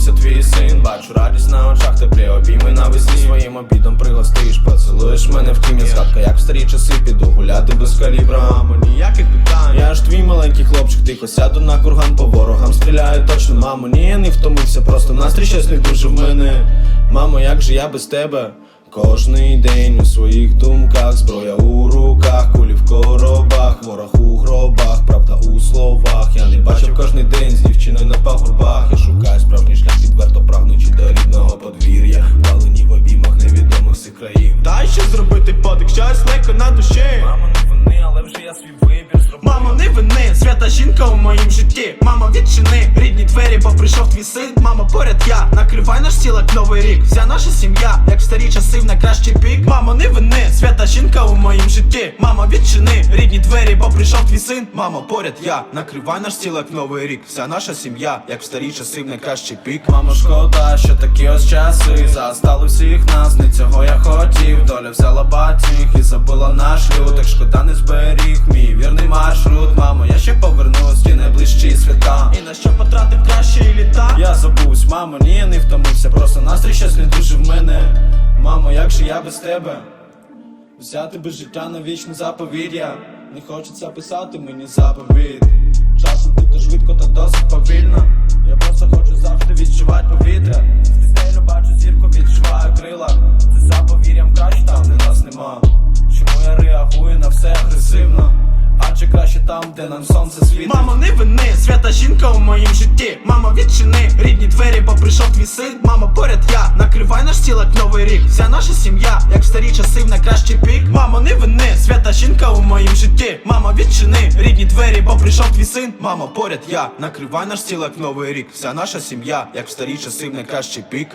втомився твій син. Бачу радість на очах, теплі обійми навесні Своїм обідом пригостиш, поцілуєш мене в тім'я Згадка, як в старі часи піду гуляти без калібра. Мамо, ніяких питань. Я ж твій маленький хлопчик, тихо сяду на курган по ворогам. Стріляю точно, мамо, ні, я не втомився, просто настрій щасний дуже в мене. Мамо, як же я без тебе? Кожний день у своїх думках, зброя у руках, кулі в коробах, ворог ще зробити подик, щось легко на душі. Мамо, не вини, але вже я свій вибір зробив. Мамо, не вини, свята жінка у моїм житті. Мамо, відчини рідні двері, бо прийшов твій син. Мамо, поряд я, накривай наш тіл, як новий рік. Вся наша сім'я, як в старі часи в найкращий пік Свята жінка у моїм житті. Мамо, відчини рідні двері, бо прийшов твій син. Мамо, поряд я, накривай наш тіл, як новий рік. Вся наша сім'я, як в старі часи в найкращий пік. Мамо, шкода, що такі ось часи. Застали всіх нас, не цього я хотів. Доля взяла батіг і забила наш люд. Так шкода не зберіг мій вірний маршрут. Мамо, я ще повернусь ті найближчі свята. І на що потратив кращі літа? Я забувсь, мамо, ні, я не втомився. Просто настрій щось не дуже в мене. Мамо, як же я без тебе? Взяти би життя на вічне заповір'я. Не хочеться писати мені заповідь. Часом ти то швидко та досить повільно. Я просто хочу завжди відчувати повітря там, де нам сонце світить? Мамо, не вини, свята жінка у моїм житті. Мамо, відчини рідні двері, бо прийшов твій син. Мамо, поряд я, накривай наш тіл, як новий рік. Вся наша сім'я, як в старі часи в найкращий пік. Мамо, не вини, свята жінка у моїм житті. Мамо, відчини рідні двері, бо прийшов твій син. Мамо, поряд я, накривай наш тіл, як новий рік. Вся наша сім'я, як в старі часи в найкращий пік